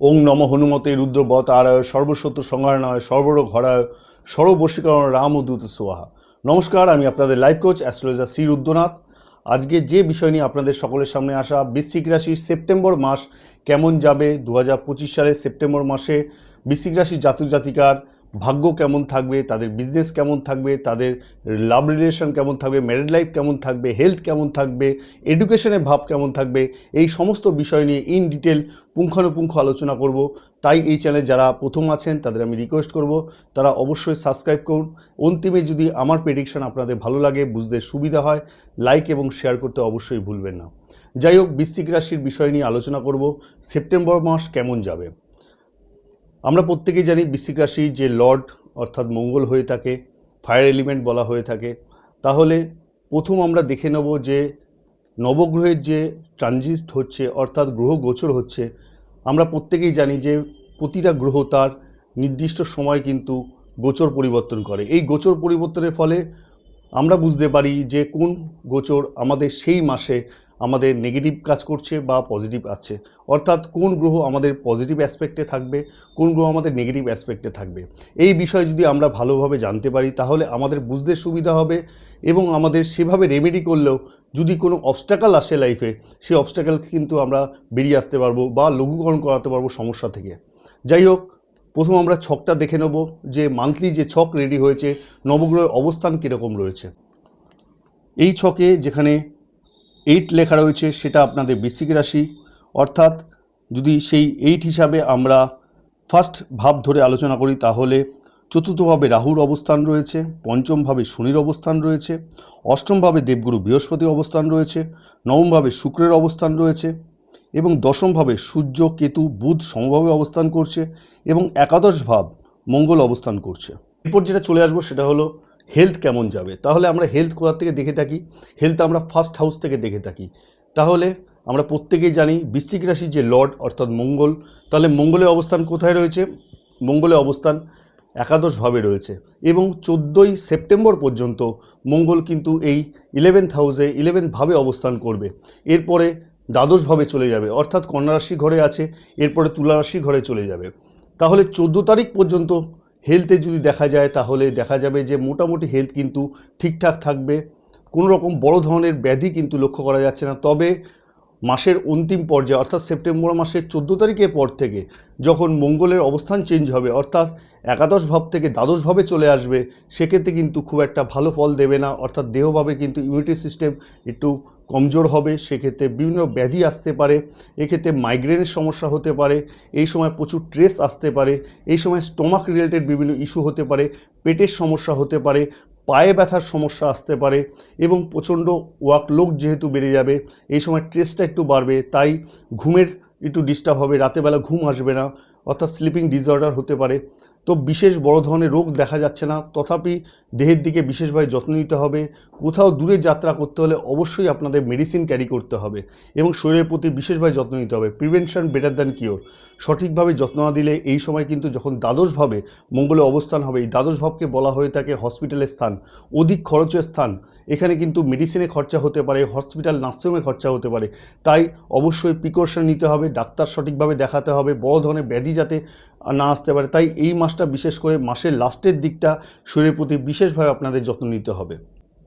ওং নম হনুমতে রুদ্রবত আড়ায় সর্বসত্য সংহারণায় সর্বরোগ হরায় সর্ববশীকরণ রাম দূত সোহা। নমস্কার, আমি আপনাদের life coach, astrologer Shri Rudranath. আজকে যে বিষয় নিয়ে আপনাদের সকলের সামনে আসা, বৃশ্চিক রাশির সেপ্টেম্বর মাস কেমন যাবে? দু হাজার পঁচিশ সালের সেপ্টেম্বর মাসে বৃশ্চিক রাশির জাতক জাতিকার ভাগ্য কেমন থাকবে, তাদের বিজনেস কেমন থাকবে, তাদের লাভ রিলেশন কেমন থাকবে ম্যারিড লাইফ কেমন থাকবে হেলথ কেমন থাকবে এডুকেশনের ভাব কেমন থাকবে, এই সমস্ত বিষয় নিয়ে ইন ডিটেল পুঙ্খানুপুঙ্খ আলোচনা করব। তাই এই চ্যানেলে যারা প্রথম আছেন, তাদের আমি রিকোয়েস্ট করব, তারা অবশ্যই সাবস্ক্রাইব করুন। অন্তিমে যদি আমার প্রেডিকশন আপনাদের ভালো লাগে, বুঝতে সুবিধা হয় লাইক এবং শেয়ার করতে অবশ্যই ভুলবেন না। যাই হোক, বৃশ্চিক রাশির বিষয় নিয়ে আলোচনা করব। সেপ্টেম্বর মাস কেমন যাবে? আমরা প্রত্যেকেই জানি বৃশ্চিক রাশির যে লর্ড অর্থাৎ মঙ্গল হয়ে থাকে, ফায়ার এলিমেন্ট বলা হয়ে থাকে। তাহলে প্রথম আমরা দেখে নেব যে নবগ্রহের যে ট্রানজিস্ট হচ্ছে অর্থাৎ গ্রহ গোচর হচ্ছে, আমরা প্রত্যেকেই জানি যে প্রতিটা গ্রহ তার নির্দিষ্ট সময় কিন্তু গোচর পরিবর্তন করে। এই গোচর পরিবর্তনের ফলে আমরা বুঝতে পারি যে কোন গোচর আমাদের সেই মাসে আমাদের নেগেটিভ কাজ করছে বা পজিটিভ আছে। অর্থাৎ কোন গ্রহ আমাদের পজিটিভ অ্যাসপেক্টে থাকবে, কোন গ্রহ আমাদের নেগেটিভ অ্যাসপেক্টে থাকবে। এই বিষয়ে যদি আমরা ভালোভাবে জানতে পারি, তাহলে আমাদের বুঝতে সুবিধা হবে এবং আমাদের সেভাবে রেমেডি করলেও যদি কোনো অবস্টাকাল আসে লাইফে সেই অবস্টাকাল কিন্তু আমরা বেরিয়ে আসতে পারব বা লঘুকরণ করাতে পারব সমস্যা থেকে। যাই হোক, প্রথম আমরা ছকটা দেখে নেব যে মান্থলি যে ছক রেডি হয়েছে, নবগ্রহের অবস্থান কীরকম রয়েছে। এই ছকে যেখানে এইট লেখা রয়েছে, সেটা আপনাদের বৃশ্চিক রাশি। অর্থাৎ যদি সেই এইট হিসাবে আমরা ফার্স্ট ভাব ধরে আলোচনা করি, তাহলে চতুর্থভাবে রাহুর অবস্থান রয়েছে, পঞ্চমভাবে শনির অবস্থান রয়েছে, অষ্টমভাবে দেবগুরু বৃহস্পতির অবস্থান রয়েছে, নবমভাবে শুক্রের অবস্থান রয়েছে এবং দশমভাবে সূর্য, কেতু, বুধ সমভাবে অবস্থান করছে এবং একাদশ ভাব মঙ্গল অবস্থান করছে। এরপর যেটা চলে আসব, সেটা হলো হেলথ কেমন যাবে? তাহলে আমরা হেলথ কোথা থেকে দেখে থাকি? হেলথ আমরা ফার্স্ট হাউস থেকে দেখে থাকি। তাহলে আমরা প্রত্যেকেই জানি বৃশ্চিক রাশির যে লর্ড, অর্থাৎ মঙ্গল, তাহলে মঙ্গলের অবস্থান কোথায় রয়েছে? মঙ্গলের অবস্থান একাদশভাবে রয়েছে এবং চোদ্দোই সেপ্টেম্বর পর্যন্ত মঙ্গল কিন্তু এই ইলেভেন্থ হাউসে ইলেভেন্থ ভাবে অবস্থান করবে। এরপরে দ্বাদশভাবে চলে যাবে, অর্থাৎ কন্যা রাশি ঘরে আছে, এরপরে তুলারাশি ঘরে চলে যাবে। তাহলে চোদ্দ তারিখ পর্যন্ত হেলথে যদি দেখা যায়, তাহলে দেখা যাবে যে মোটামুটি হেলথ কিন্তু ঠিকঠাক থাকবে। কোনো রকম বড় ধরনের ব্যাধি কিন্তু লক্ষ্য করা যাচ্ছে না। তবে মাসের অন্তিম পর্যায়ে, অর্থাৎ সেপ্টেম্বর মাসের চোদ্দ তারিখের পর থেকে যখন মঙ্গলের অবস্থান চেঞ্জ হবে, অর্থাৎ একাদশ ভাব থেকে দ্বাদশ ভাবে চলে আসবে, সেক্ষেত্রে কিন্তু খুব একটা ভালো ফল দেবে না। অর্থাৎ দেহভাবে কিন্তু ইমিউনিটি সিস্টেম একটু কমজোর হবে, সেক্ষেত্রে বিভিন্ন ব্যাধি আসতে পারে, এক্ষেত্রে মাইগ্রেনের সমস্যা হতে পারে, এই সময় প্রচুর ট্রেস আসতে পারে, এই সময় স্টোমাক রিলেটেড বিভিন্ন ইস্যু হতে পারে, পেটের সমস্যা হতে পারে, পায়ে ব্যথার সমস্যা আসতে পারে এবং প্রচণ্ড ওয়ার্কলোড যেহেতু বেড়ে যাবে, এই সময় স্ট্রেসটা একটু বাড়বে, তাই ঘুমের একটু ডিস্টার্ব হবে রাতেবেলা ঘুম আসবে না, অর্থাৎ স্লিপিং ডিসঅর্ডার হতে পারে। তো বিশেষ বড় ধরনের রোগ দেখা যাচ্ছে না। তথাপি দেহের দিকে বিশেষভাবে যত্ন নিতে হবে। কোথাও দূরে যাত্রা করতে হলে অবশ্যই আপনাদের মেডিসিন ক্যারি করতে হবে এবং শরীরের প্রতি বিশেষভাবে যত্ন নিতে হবে। প্রিভেনশন বেটার দ্যান কিওর সঠিকভাবে যত্ন না দিলে এই সময় কিন্তু যখন দ্বাদশভাবে মঙ্গলে অবস্থান হবে, এই দ্বাদশ ভাবকে বলা হয়ে থাকে হসপিটালের স্থান। অধিক খরচের স্থান। এখানে কিন্তু মেডিসিনে খরচা হতে পারে হসপিটাল নার্সিংহোমে খরচা হতে পারে। তাই অবশ্যই প্রিকশন নিতে হবে। ডাক্তার সঠিকভাবে দেখাতে হবে। বড় ধরনের ব্যাধি যাতে না আসতে পারে। তাই এই মাসটা বিশেষ করে মাসের লাস্টের দিকটা শরীরের প্রতি বিশেষভাবে আপনাদের যত্ন নিতে হবে।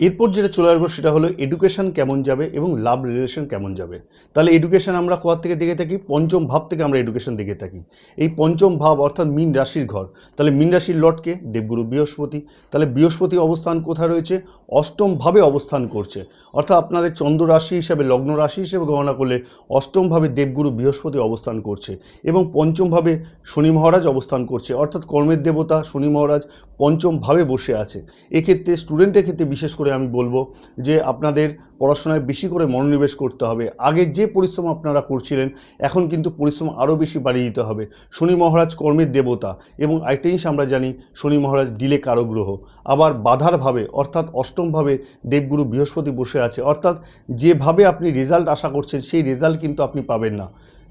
এরপর যেটা চলে আসব সেটা হলো এডুকেশন কেমন যাবে এবং লাভ রিলেশন কেমন যাবে। তাহলে এডুকেশন আমরা কোথা থেকে দেখে থাকি? পঞ্চম ভাব থেকে আমরা এডুকেশন দেখে থাকি। এই পঞ্চম ভাব অর্থাৎ মিন রাশির ঘর। তাহলে মিন রাশির লটকে দেবগুরু বৃহস্পতি। তাহলে বৃহস্পতি অবস্থান কোথায় রয়েছে? অষ্টম ভাবে অবস্থান করছে। অর্থাৎ আপনাদের চন্দ্র রাশি হিসাবে, লগ্ন রাশি হিসেবে গণনা করলে অষ্টমভাবে দেবগুরু বৃহস্পতি অবস্থান করছে এবং পঞ্চমভাবে শনি মহারাজ অবস্থান করছে। অর্থাৎ কর্মের দেবতা শনি মহারাজ পঞ্চম ভাবে বসে আছে। এক্ষেত্রে স্টুডেন্টের ক্ষেত্রে বিশেষ করে আমি বলব যে আপনাদের পড়াশোনায় বেশি করে মনোনিবেশ করতে হবে। আগে যে পরিশ্রম আপনারা করছিলেন, এখন কিন্তু পরিশ্রম আরও বেশি বাড়িয়ে দিতে হবে। শনি মহারাজ কর্মের দেবতা এবং আরেকটা জিনিস আমরা জানি, শনি মহারাজ ডিলে কারও গ্রহ। আবার বাধার ভাবে, অর্থাৎ অষ্টমভাবে দেবগুরু বৃহস্পতি বসে আছে, অর্থাৎ যেভাবে আপনি রেজাল্ট আশা করছেন, সেই রেজাল্ট কিন্তু আপনি পাবেন না।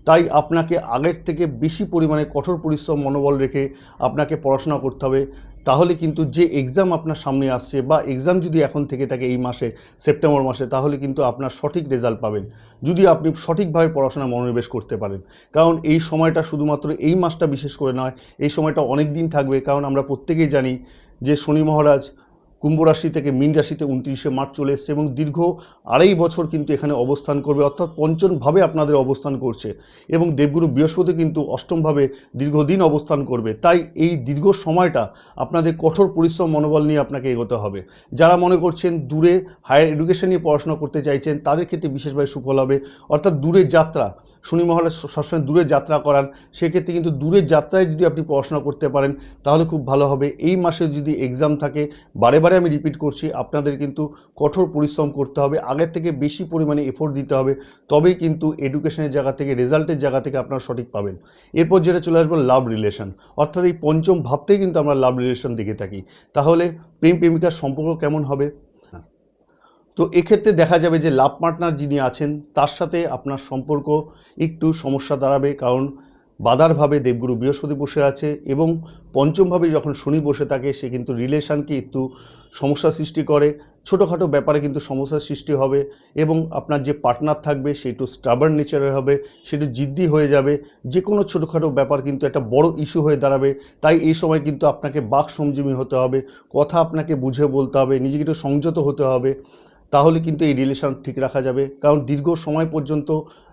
তাই আপনাকে আগের থেকে বেশি পরিমাণে কঠোর পরিশ্রম, মনোবল রেখে আপনাকে পড়াশোনা করতে হবে। তাহলে কিন্তু যে এক্সাম আপনার সামনে আসছে বা এক্সাম যদি এখন থেকে থাকে এই মাসে সেপ্টেম্বর মাসে, তাহলে কিন্তু আপনার সঠিক রেজাল্ট পাবেন। যদি আপনি সঠিকভাবে পড়াশোনা মনোনিবেশ করতে পারেন। কারণ এই সময়টা শুধুমাত্র এই মাসটা বিশেষ করে নয়, এই সময়টা অনেক দিন থাকবে। কারণ আমরা প্রত্যেকেই জানি যে শনি মহারাজ কুম্ভ রাশি থেকে মীন রাশিতে উনত্রিশে মার্চ চলে এসছে এবং দীর্ঘ আড়াই বছর কিন্তু এখানে অবস্থান করবে, অর্থাৎ পঞ্চমভাবে আপনাদের অবস্থান করছে এবং দেবগুরু বৃহস্পতি কিন্তু অষ্টমভাবে দীর্ঘদিন অবস্থান করবে। তাই এই দীর্ঘ সময়টা আপনাদের কঠোর পরিশ্রম মনোবল নিয়ে আপনাকে এগোতে হবে। যারা মনে করছেন দূরে হায়ার এডুকেশন নিয়ে পড়াশোনা করতে চাইছেন, তাদের ক্ষেত্রে বিশেষভাবে সুফল হবে। অর্থাৎ দূরের যাত্রা শনি সবসময় দূরে যাত্রা করান সেক্ষেত্রে কিন্তু দূরের যাত্রায় যদি আপনি পড়াশোনা করতে পারেন, তাহলে খুব ভালো হবে। এই মাসে যদি এক্সাম থাকে, বারে বারে আমি রিপিট করছি, আপনাদের কিন্তু কঠোর পরিশ্রম করতে হবে, আগের থেকে বেশি পরিমাণে এফোর্ট দিতে হবে, তবেই কিন্তু এডুকেশনের জায়গা থেকে রেজাল্টের জায়গা থেকে আপনারা সঠিক পাবেন। এরপর যেটা চলে আসব লাভ রিলেশন অর্থাৎ এই পঞ্চম ভাবতেই কিন্তু আমরা লাভ রিলেশন দেখে থাকি। তাহলে প্রেম প্রেমিকার সম্পর্ক কেমন হবে? তো এক্ষেত্রে দেখা যাবে যে লাভ পার্টনার যিনি আছেন, তার সাথে আপনার সম্পর্ক একটু সমস্যা দাঁড়াবে কারণ বাধারভাবে দেবগুরু বৃহস্পতি বসে আছে এবং পঞ্চমভাবে যখন শনি বসে থাকে, সে কিন্তু রিলেশনকে একটু সমস্যা সৃষ্টি করে। ছোটোখাটো ব্যাপারে কিন্তু সমস্যার সৃষ্টি হবে এবং আপনার যে পার্টনার থাকবে, সে একটু স্টাবার্ন নেচারের হবে সেটা জিদ্দি হয়ে যাবে। যে কোনো ছোটোখাটো ব্যাপার কিন্তু একটা বড় ইস্যু হয়ে দাঁড়াবে। তাই এই সময় কিন্তু আপনাকে বাক সংযমী হতে হবে, কথা আপনাকে বুঝে বলতে হবে, নিজেকে একটু সংযত হতে হবে। তাহলে কিন্তু এই রিলেশন ঠিক রাখা যাবে। কারণ দীর্ঘ সময় পর্যন্ত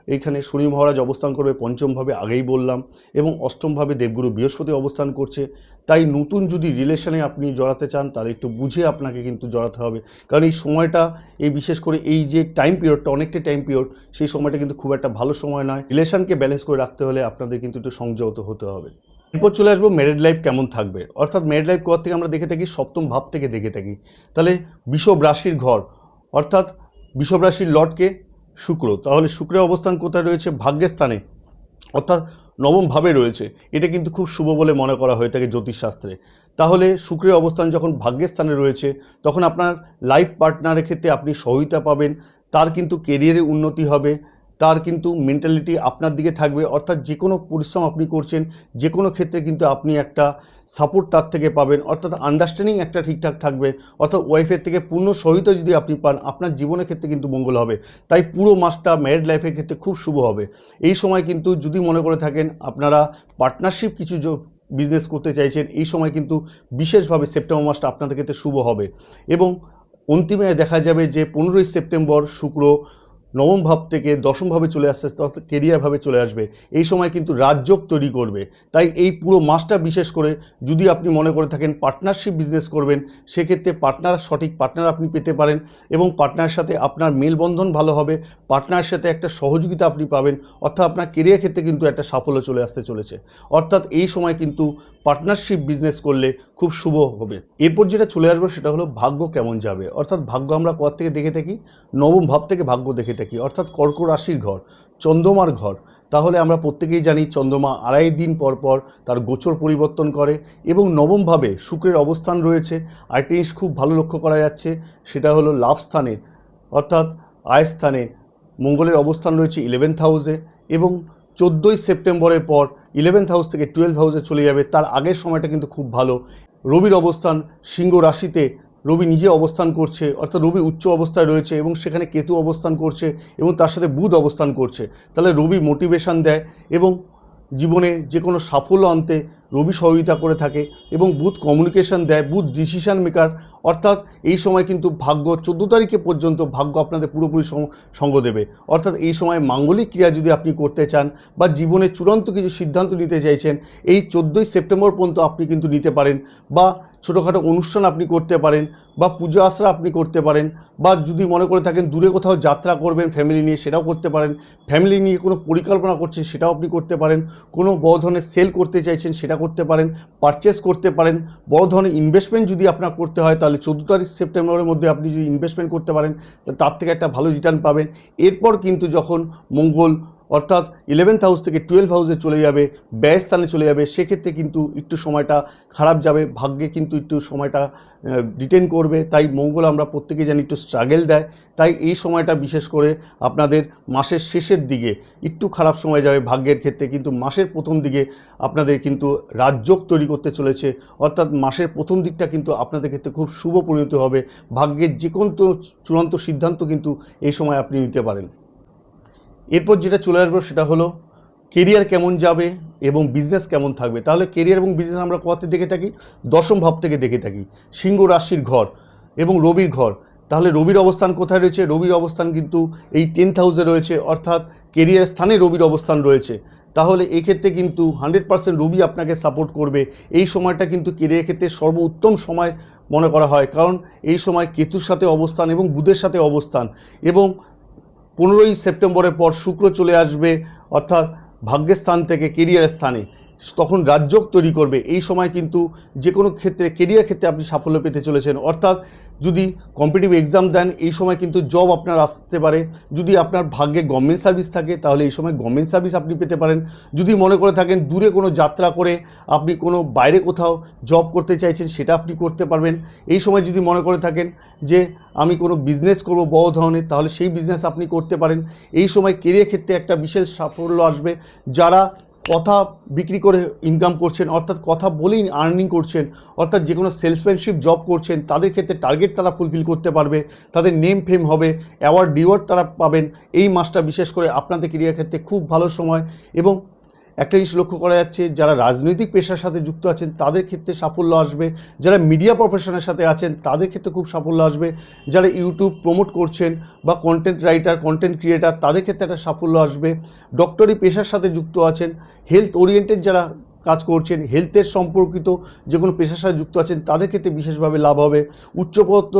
এইখানে শনি মহারাজ অবস্থান করবে, পঞ্চমভাবে আগেই বললাম, এবং অষ্টমভাবে দেবগুরু বৃহস্পতি অবস্থান করছে। তাই নতুন যদি রিলেশনে আপনি জড়াতে চান, তাহলে একটু বুঝে আপনাকে কিন্তু জড়াতে হবে। কারণ এই সময়টা, এই বিশেষ করে এই যে টাইম পিরিয়ডটা অনেকটা টাইম পিরিয়ড সেই সময়টা কিন্তু খুব একটা ভালো সময় নয়। রিলেশনকে ব্যালেন্স করে রাখতে হলে আপনাদের কিন্তু একটু সংযত হতে হবে। এরপর চলে আসব ম্যারিড লাইফ কেমন থাকবে। অর্থাৎ ম্যারিড লাইফ কর থেকে আমরা দেখে থাকি? সপ্তম ভাব থেকে দেখে থাকি। তাহলে বিষব রাশির ঘর অর্থাৎ বিষব রাশির লর্ডকে শুক্র। তাহলে শুক্রের অবস্থান কোথায় রয়েছে? ভাগ্যের স্থানে। অর্থাৎ নবমভাবে রয়েছে। এটা কিন্তু খুব শুভ বলে মনে করা হয়ে থাকে জ্যোতিষশাস্ত্রে। তাহলে শুক্রের অবস্থান যখন ভাগ্যের স্থানে রয়েছে, তখন আপনার লাইফ পার্টনারের ক্ষেত্রে আপনি সহায়তা পাবেন। তার কিন্তু কেরিয়ারে উন্নতি হবে। তার কিন্তু মেন্টালিটি আপনার দিকে থাকবে। অর্থাৎ যে কোনো পরিশ্রম আপনি করছেন যে কোনো ক্ষেত্রে কিন্তু আপনি একটা সাপোর্ট তার থেকে পাবেন। অর্থাৎ আন্ডারস্ট্যান্ডিং একটা ঠিকঠাক থাকবে। অর্থাৎ ওয়াইফের থেকে পূর্ণ সহিত যদি আপনি পান, আপনার জীবনের ক্ষেত্রে কিন্তু মঙ্গল হবে। তাই পুরো মাসটা ম্যারিড লাইফের ক্ষেত্রে খুব শুভ হবে। এই সময় কিন্তু যদি মনে করে থাকেন, আপনারা পার্টনারশিপ কিছু বিজনেস করতে চাইছেন, এই সময় কিন্তু বিশেষভাবে সেপ্টেম্বর মাসটা আপনাদের ক্ষেত্রে শুভ হবে। এবং অন্তিমে দেখা যাবে যে পনেরোই সেপ্টেম্বর শুক্র নবম ভাব থেকে দশম ভাবে চলে আসছে কেরিয়ার ভাবে চলে আসবে। এই সময় কিন্তু রাজযোগ তৈরি করবে। তাই এই পুরো মাসটা বিশেষ করে যদি আপনি মনে করে থাকেন পার্টনারশিপ বিজনেস করবেন, সেক্ষেত্রে পার্টনার সঠিক পার্টনার আপনি পেতে পারেন এবং পার্টনারের সাথে আপনার মেলবন্ধন ভালো হবে। পার্টনারের সাথে একটা সহযোগিতা আপনি পাবেন, অর্থাৎ আপনার কেরিয়ার ক্ষেত্রে কিন্তু একটা সাফল্য চলে আসতে চলেছে। অর্থাৎ এই সময় কিন্তু পার্টনারশিপ বিজনেস করলে খুব শুভ হবে। এরপর যেটা চলে আসবে সেটা হলো ভাগ্য কেমন যাবে। অর্থাৎ ভাগ্য আমরা কর থেকে দেখে থাকি? নবম ভাব থেকে ভাগ্য দেখে থাকি। অর্থাৎ কর্ক রাশির ঘর, চন্দ্রমার ঘর। তাহলে আমরা প্রত্যেকেই জানি চন্দ্রমা আড়াই দিন পর পর তার গোচর পরিবর্তন করে এবং নবমভাবে শুক্রের অবস্থান রয়েছে। আরেকটি জিনিস খুব ভালো লক্ষ্য করা যাচ্ছে, সেটা হলো লাভ স্থানে, অর্থাৎ আয় স্থানে মঙ্গলের অবস্থান রয়েছে ইলেভেন্থ হাউসে এবং চোদ্দোই সেপ্টেম্বরের পর ইলেভেন্থ হাউস থেকে টুয়েলভ হাউসে চলে যাবে। তার আগের সময়টা কিন্তু খুব ভালো। রবির অবস্থান সিংহ রাশিতে রবি নিজে অবস্থান করছে, অর্থাৎ রবি উচ্চ অবস্থায় রয়েছে এবং সেখানে কেতু অবস্থান করছে এবং তার সাথে বুধ অবস্থান করছে। তাহলে রবি মোটিভেশান দেয় এবং জীবনে যে কোনো সাফল্য আনতে রবি সহযোগিতা করে থাকে এবং বুথ কমিউনিকেশন দেয়, বুথ ডিসিশন মেকার অর্থাৎ এই সময় কিন্তু ভাগ্য চোদ্দ তারিখে পর্যন্ত ভাগ্য আপনাদের পুরোপুরি সঙ্গ দেবে। অর্থাৎ এই সময় মাঙ্গলিক ক্রিয়া যদি আপনি করতে চান বা জীবনে চূড়ান্ত কিছু সিদ্ধান্ত নিতে চাইছেন, এই চোদ্দোই সেপ্টেম্বর পর্যন্ত আপনি কিন্তু নিতে পারেন বা ছোটোখাটো অনুষ্ঠান আপনি করতে পারেন বা পুজো আশ্রা আপনি করতে পারেন বা যদি মনে করে থাকেন দূরে কোথাও যাত্রা করবেন ফ্যামিলি নিয়ে সেটাও করতে পারেন। ফ্যামিলি নিয়ে কোনো পরিকল্পনা করছেন সেটাও আপনি করতে পারেন। কোনো বড় ধরনের সেল করতে চাইছেন সেটা করতে পারেন পারচেস করতে পারেন। বড় ধরনের ইনভেস্টমেন্ট যদি আপনার করতে হয়, তাহলে চোদ্দ তারিখ সেপ্টেম্বরের মধ্যে আপনি যদি ইনভেস্টমেন্ট করতে পারেন তার থেকে একটা ভালো রিটার্ন পাবেন। এরপর কিন্তু যখন মঙ্গল অর্থাৎ ইলেভেন্থ হাউস থেকে টুয়েলভ হাউসে চলে যাবে ব্যয় স্থানে চলে যাবে, সেক্ষেত্রে কিন্তু একটু সময়টা খারাপ যাবে, ভাগ্যে কিন্তু একটু সময়টা রিটেন করবে, তাই মঙ্গল আমরা প্রত্যেকে জানি একটু স্ট্রাগেল দেয়, তাই এই সময়টা বিশেষ করে আপনাদের মাসের শেষের দিকে একটু খারাপ সময় যাবে ভাগ্যের ক্ষেত্রে, কিন্তু মাসের প্রথম দিকে আপনাদের কিন্তু রাজযোগ তৈরি করতে চলেছে, অর্থাৎ মাসের প্রথম দিকটা কিন্তু আপনাদের ক্ষেত্রে খুব শুভ পরিণত হবে, ভাগ্যের যে কোনো চূড়ান্ত সিদ্ধান্ত কিন্তু এই সময় আপনি নিতে পারেন। এরপর যেটা চলে আসব সেটা হলো কেরিয়ার কেমন যাবে এবং বিজনেস কেমন থাকবে। তাহলে কেরিয়ার এবং বিজনেস আমরা কোয়াতে দেখে থাকি, দশম ভাব থেকে দেখে থাকি। সিংহ রাশির ঘর এবং রবির ঘর। তাহলে রবির অবস্থান কোথায় রয়েছে? রবির অবস্থান কিন্তু এই টেন্থ হাউসে রয়েছে, অর্থাৎ কেরিয়ার স্থানে রবির অবস্থান রয়েছে। তাহলে এক্ষেত্রে কিন্তু হান্ড্রেড পার্সেন্ট রবি আপনাকে সাপোর্ট করবে। এই সময়টা কিন্তু কেরিয়ার ক্ষেত্রে সর্বোত্তম সময় মনে করা হয়। কারণ এই সময় কেতুর সাথে অবস্থান এবং বুধের সাথে অবস্থান এবং পনেরোই সেপ্টেম্বরের পর শুক্র চলে আসবে অর্থাৎ ভাগ্যের স্থান থেকে কেরিয়ারের স্থানে। তখন রাজযোগ তৈরি করবে। এই সময় কিন্তু যে কোনো ক্ষেত্রে কেরিয়ার ক্ষেত্রে আপনি সাফল্য পেতে চলেছেন। অর্থাৎ যদি কম্পিটিভ এক্সাম দেন, এই সময় কিন্তু জব আপনার আসতে পারে। যদি আপনার ভাগ্যে গভর্নমেন্ট সার্ভিস থাকে, তাহলে এই সময় গভর্নমেন্ট সার্ভিস আপনি পেতে পারেন। যদি মনে করে থাকেন দূরে কোনো যাত্রা করে আপনি কোনো বাইরে কোথাও জব করতে চাইছেন, সেটা আপনি করতে পারবেন। এই সময় যদি মনে করে থাকেন যে আমি কোনো বিজনেস করব বড় ধরনের, তাহলে সেই বিজনেস আপনি করতে পারেন। এই সময় কেরিয়ার ক্ষেত্রে একটা বিশেষ সাফল্য আসবে। যারা কথা বিক্রি করে ইনকাম করছেন, অর্থাৎ কথা বলেই আর্নিং করছেন, অর্থাৎ যে কোনো সেলসম্যানশিপ জব করছেন, তাদের ক্ষেত্রে টার্গেট তারা ফুলফিল করতে পারবে, তাদের নেম ফেম হবে অ্যাওয়ার্ড ডিওয়ার্ড তারা পাবেন। এই মাসটা বিশেষ করে আপনাদের ক্রিয়ার ক্ষেত্রে খুব ভালো সময় এবং একটা জিনিস লক্ষ্য করা যাচ্ছে, যারা রাজনৈতিক পেশার সাথে যুক্ত আছেন, তাদের ক্ষেত্রে সাফল্য আসবে। যারা মিডিয়া প্রফেশনের সাথে আছেন, তাদের ক্ষেত্রে খুব সাফল্য আসবে। যারা ইউটিউব প্রমোট করছেন বা কন্টেন্ট রাইটার কন্টেন্ট ক্রিয়েটার তাদের ক্ষেত্রে একটা সাফল্য আসবে। ডক্টরি পেশার সাথে যুক্ত আছেন হেলথ ওরিয়েন্টেড যারা কাজ করছেন হেলথের সম্পর্কিত যে কোনো পেশার সাথে যুক্ত আছেন, তাদের ক্ষেত্রে বিশেষভাবে লাভ হবে। উচ্চপদস্থ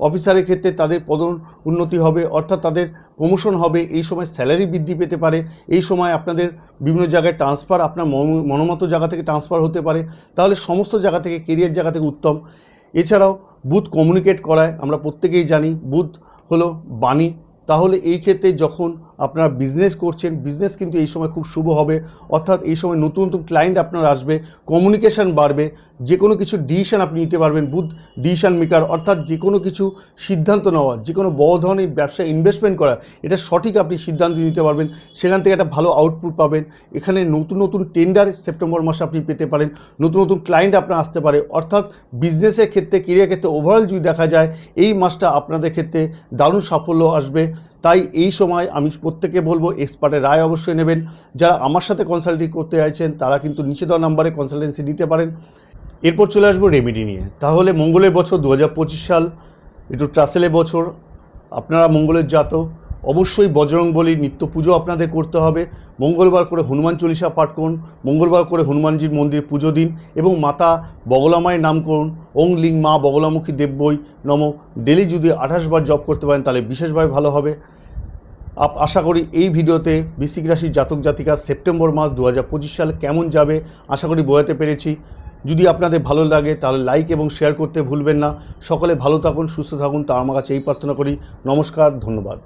অফিসারের ক্ষেত্রে তাদের পদ উন্নতি হবে, অর্থাৎ তাদের প্রমোশন হবে, এই সময় স্যালারি বৃদ্ধি পেতে পারে, এই সময় আপনাদের বিভিন্ন জায়গায় ট্রান্সফার আপনার মনোমত জায়গা থেকে ট্রান্সফার হতে পারে, তাহলে সমস্ত জায়গা থেকে কেরিয়ার জায়গা থেকে উত্তম। এছাড়াও বুথ কমিউনিকেট করায়, আমরা প্রত্যেকেই জানি, বুথ হলো বাণী, তাহলে এই ক্ষেত্রে যখন আপনারা বিজনেস করছেন বিজনেস কিন্তু এই সময় খুব শুভ হবে। অর্থাৎ এই সময় নতুন নতুন ক্লায়েন্ট আপনার আসবে কমিউনিকেশন বাড়বে যে কোনো কিছু ডিসিশন আপনি নিতে পারবেন বুধ ডিসিশন মেকার অর্থাৎ যে কোনো কিছু সিদ্ধান্ত নেওয়া যে কোনো বড় ধরনের ব্যবসায় ইনভেস্টমেন্ট করা, এটা সঠিক আপনি সিদ্ধান্ত নিতে পারবেন। সেখান থেকে একটা ভালো আউটপুট পাবেন। এখানে নতুন নতুন টেন্ডার সেপ্টেম্বর মাসে আপনি পেতে পারেন। নতুন নতুন ক্লায়েন্ট আপনার আসতে পারে। অর্থাৎ বিজনেসের ক্ষেত্রে কেরিয়ার ক্ষেত্রে ওভারঅল যদি দেখা যায়, এই মাসটা আপনাদের ক্ষেত্রে দারুণ সাফল্য আসবে। তাই এই সময় আমি প্রত্যেকে বলব, এক্সপার্টের রায় অবশ্যই নেবেন। যারা আমার সাথে কনসাল্টিং করতে চাইছেন তারা কিন্তু নিচে দেওয়া নাম্বারে কনসালটেন্সি নিতে পারেন। এরপর চলে আসব রেমেডি নিয়ে। তাহলে মঙ্গলের বছর দু হাজার পঁচিশ সাল, একটু ট্রাসেলের বছর। আপনারা মঙ্গলের জাতক। অবশ্যই বজরং বলি নিত্য পুজো আপনাদের করতে হবে। মঙ্গলবার করে হনুমান চল্লিশা পাঠ করুন, মঙ্গলবার করে হনুমানজির মন্দিরে পুজো দিন এবং মাতা বগলামায়ের নাম করুন, ওং লিং মা বগলামুখী দেববই নম। ডেলি যদি আঠাশ বার জব করতে পারেন, তাহলে বিশেষভাবে ভালো হবে। আপ, আশা করি এই ভিডিওতে বৃশ্চিক রাশির জাতক জাতিকা সেপ্টেম্বর মাস দু সাল কেমন যাবে, আশা করি বোঝাতে পেরেছি। যদি আপনাদের ভালো লাগে, তাহলে লাইক এবং শেয়ার করতে ভুলবেন না। সকলে ভালো থাকুন, সুস্থ থাকুন, তা আমার কাছে এই প্রার্থনা করি। নমস্কার, ধন্যবাদ।